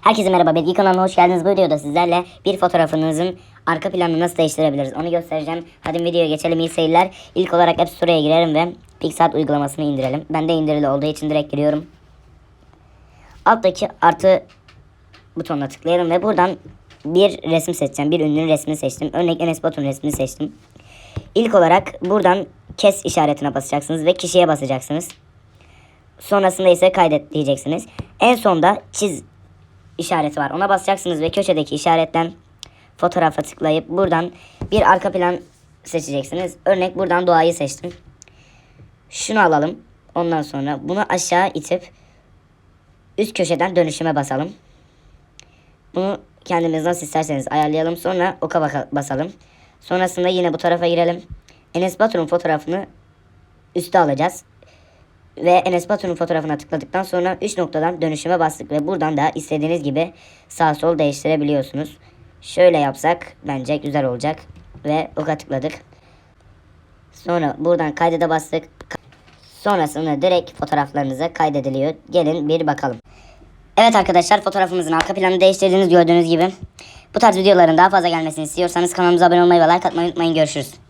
Herkese merhaba. Bilgi kanalına hoş geldiniz. Bu videoda sizlerle bir fotoğrafınızın arka planını nasıl değiştirebiliriz onu göstereceğim. Hadi videoya geçelim. İyi seyirler. İlk olarak App Store'a girelim ve Pixart uygulamasını indirelim. Ben de indirili olduğu için direkt giriyorum. Alttaki artı butonuna tıklayalım ve buradan bir resim seçeceğim. Bir ünlünün resmini seçtim. Örnek Enes Batur'un resmini seçtim. İlk olarak buradan kes işaretine basacaksınız ve kişiye basacaksınız. Sonrasında ise kaydet diyeceksiniz. En sonda çiz işareti var. Ona basacaksınız ve köşedeki işaretten fotoğrafa tıklayıp buradan bir arka plan seçeceksiniz. Örnek buradan doğayı seçtim. Şunu alalım. Ondan sonra bunu aşağı itip üst köşeden dönüşüme basalım. Bunu kendimiz nasıl isterseniz ayarlayalım. Sonra oka basalım. Sonrasında yine bu tarafa girelim. Enes Batur'un fotoğrafını üste alacağız. Ve Enes Batur'un fotoğrafına tıkladıktan sonra 3 noktadan dönüşüme bastık ve buradan da istediğiniz gibi sağ sol değiştirebiliyorsunuz. Şöyle yapsak bence güzel olacak. Ve oka tıkladık. Sonra buradan kaydede bastık. Sonrasında direkt fotoğraflarınıza kaydediliyor. Gelin bir bakalım. Evet arkadaşlar fotoğrafımızın arka planını değiştirdiğiniz gördüğünüz gibi. Bu tarz videoların daha fazla gelmesini istiyorsanız kanalımıza abone olmayı ve like atmayı unutmayın. Görüşürüz.